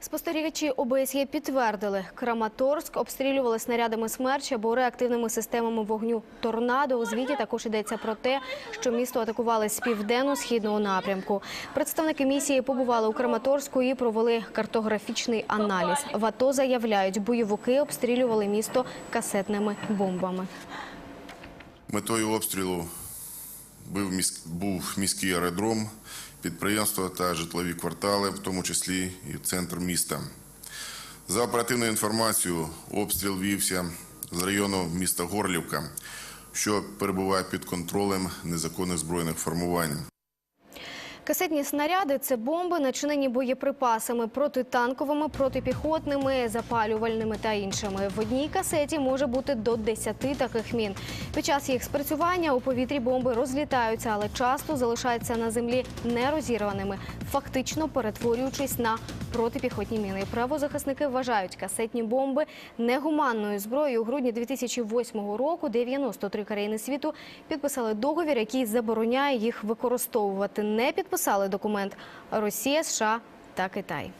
Спостерігачі ОБСЄ підтвердили, Краматорськ обстрілювали снарядами «Смерч» або реактивними системами вогню «Торнадо». У звіті також йдеться про те, що місто атакували з південно-східного напрямку. Представники місії побували у Краматорську і провели картографічний аналіз. В АТО заявляють, бойовики обстрілювали місто касетними бомбами. Метою обстрілу був міський аеродром, підприємства та житлові квартали, в тому числі і центр міста. За оперативною інформацією, обстріл вівся з району міста Горлівка, що перебуває під контролем незаконних збройних формувань. Касетні снаряди – це бомби, начинені боєприпасами протитанковими, протипіхотними, запалювальними та іншими. В одній касеті може бути до 10 таких мін. Під час їх спрацювання у повітрі бомби розлітаються, але часто залишаються на землі нерозірваними, фактично перетворюючись на протипіхотні міни. Правозахисники вважають касетні бомби негуманною зброєю. У грудні 2008 року 93 країни світу підписали договір, який забороняє їх використовувати. Не підписали документ Росія, США та Китай.